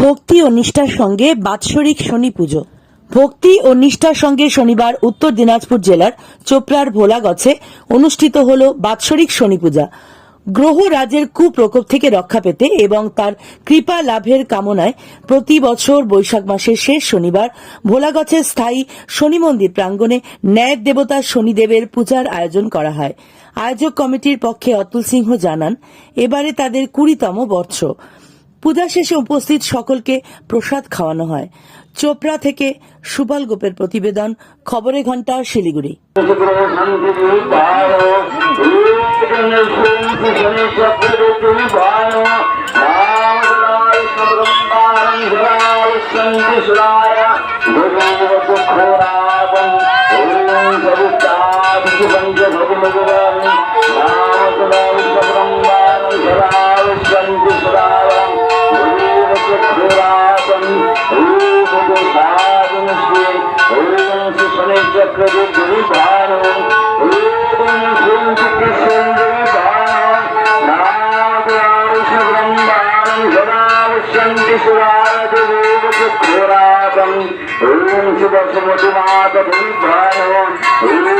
ভক্তি ও নিষ্ঠার সঙ্গে বাৎসরিক শনি পুজো। ভক্তি ও নিষ্ঠার সঙ্গে শনিবার উত্তর দিনাজপুর জেলার চোপড়ার ভোলাগছে অনুষ্ঠিত হল বাৎসরিক শনি পূজা। গ্রহ রাজের কুপ্রকোপ থেকে রক্ষা পেতে এবং তার কৃপা লাভের কামনায় প্রতি বছর বৈশাখ মাসের শেষ শনিবার ভোলাগছের স্থায়ী শনি মন্দির প্রাঙ্গণে ন্যায়ের দেবতা শনিদেবের পূজার আয়োজন করা হয়। আয়োজক কমিটির পক্ষে অতুল সিংহ জানান, এবারে তাদের কুড়িতম বর্ষ। পূজা শেষে উপস্থিত সকলকে প্রসাদ খাওয়ানো হয়। চোপড়া থেকে সুপাল গোপের প্রতিবেদন, খবরে ঘণ্টা শিলিগুড়ি। சக்கரி குருபானோ ஓடும் சுந்துக்கு சுந்தரி பானம் நாதாருஷ பிரம்மாணம் சதாவுஷந்தி சுராரது ஓம் சுபசுமதி மாத குருபானோ ஓம்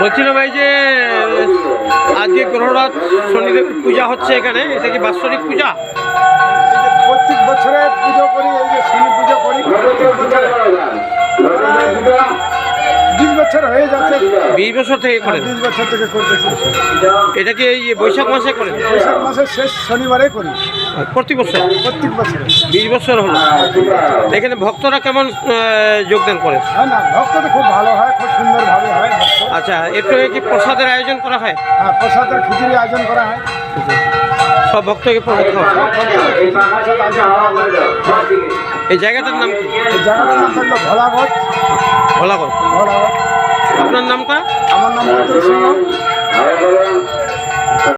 বলছিলাম ভাই যে আজকে গ্রহরাত শনিদেবের পূজা হচ্ছে এখানে এটা কি বাৎসরিক পূজা? প্রত্যেক বছরে পুজো করি এই যে শনি পুজো করি। বছর হয়ে যাচ্ছে বিশ বছর থেকে করেন বিশ বছর থেকে করতেছি এটা কি এই বৈশাখ মাসে করেন বৈশাখ মাসের শেষ শনিবারে করি। প্রতি বছর? প্রত্যেক বছরে। বিশ বছর হলো। এখানে ভক্তরা কেমন যোগদান করে? হয় না ভক্ত তো খুব ভালো হয় খুব সুন্দরভাবে হয় আচ্ছা একটু কি প্রসাদের আয়োজন করা হয়? হ্যাঁ প্রসাদের খিচুড়ি আয়োজন করা হয়। সব ভক্তকে প্রসাদ। এই জায়গাটার নাম কি? জায়গাটার নাম হলো ভোলাগঞ্জ ভোলাগঞ্জ ভোলাগঞ্জ আপনার নামটা? আমার নাম